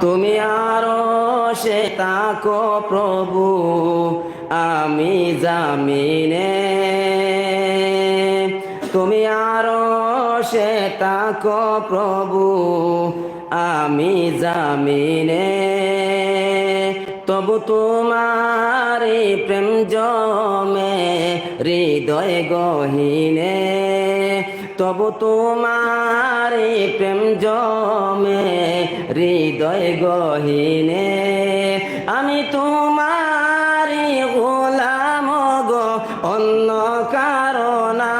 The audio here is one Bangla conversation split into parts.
তুমি আরও সে তাকো প্রভু, আমি জামিনে। তুমি আরও সে তাকো প্রভু, আমি জামিনে। তবু তোমার প্রেম জমে, হৃদয় গহিনে। তবু তোমার প্রেম জমে, হৃদয় গহিনে। আমি তোমার গোলাম গো, অন্য কারণা।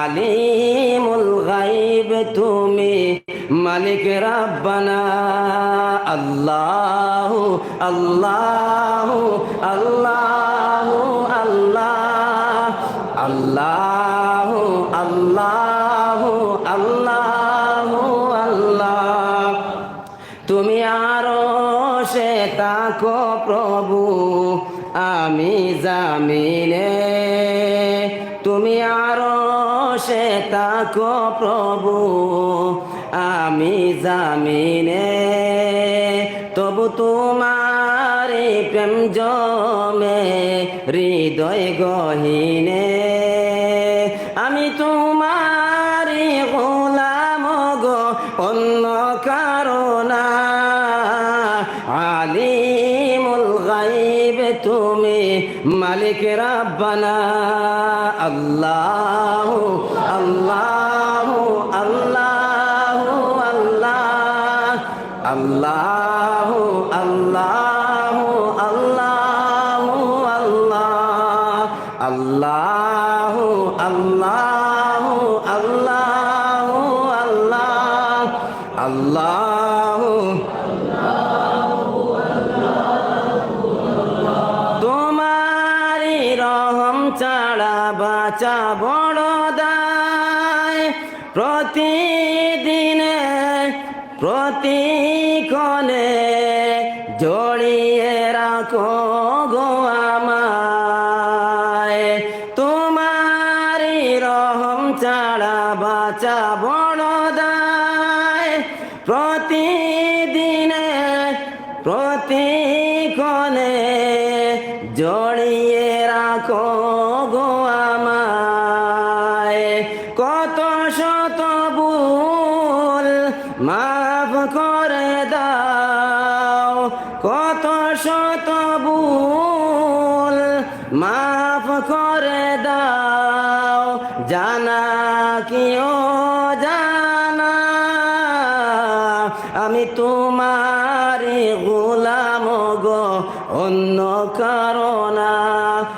আলিমুল গাইব তুমি মালিক রাব্বানা। আল্লাহ আল্লাহ আল্লাহ আল্লাহ। আল্লাহ তাকো প্রভু, আমি জামিনে। তুমি আরও সে তাকো প্রভু, আমি জামিনে। তবু তোমার প্রেম জমে, হৃদয় গহিনে। আমি তোমার গোলাম গো তুমি মালিক রাব্বানা। আল্লাহ আল্লাহ আল্লাহ আল্লাহ। আল্লাহ আল্লাহ আল্লাহ আল্লাহ। আল্লাহ আল্লাহ আল্লাহ রহম ছাড়া বাঁচা বড় দায় প্রতিদিনে, প্রতিক্ষণে জড়িয়ে রাখো গো আমায়। তোমারি রহম ছাড়া বাঁচা বড় দায় প্রতিদিনে, প্রতিক্ষণে জড়িয়ে রাখো গো আমায়। কত শত ভুল মাফ করে দাও। কত শত ভুল মাফ করে দাও। জানা কিও জানা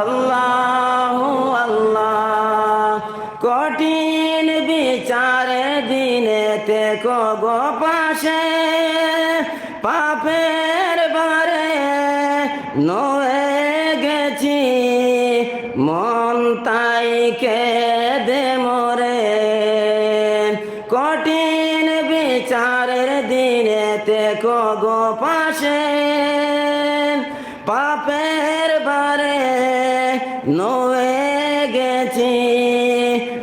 আল্লাহ আল্লাহ। কঠিন বিচারে দিনেতে কগ পাশে, পাপের বারে নয়ে গেছি। মন তাই দে মরে। কঠিন বিচারের দিনেতে কগ পাশে, পাপের বারে নয়ে গেছি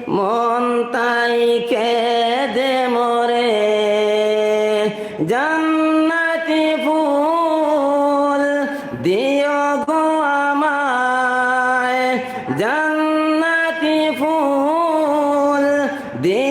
মন তাই খেদে মরে। জান্নাতি ফুল দিও গো আমায়। জান্নাতি ফুল দিও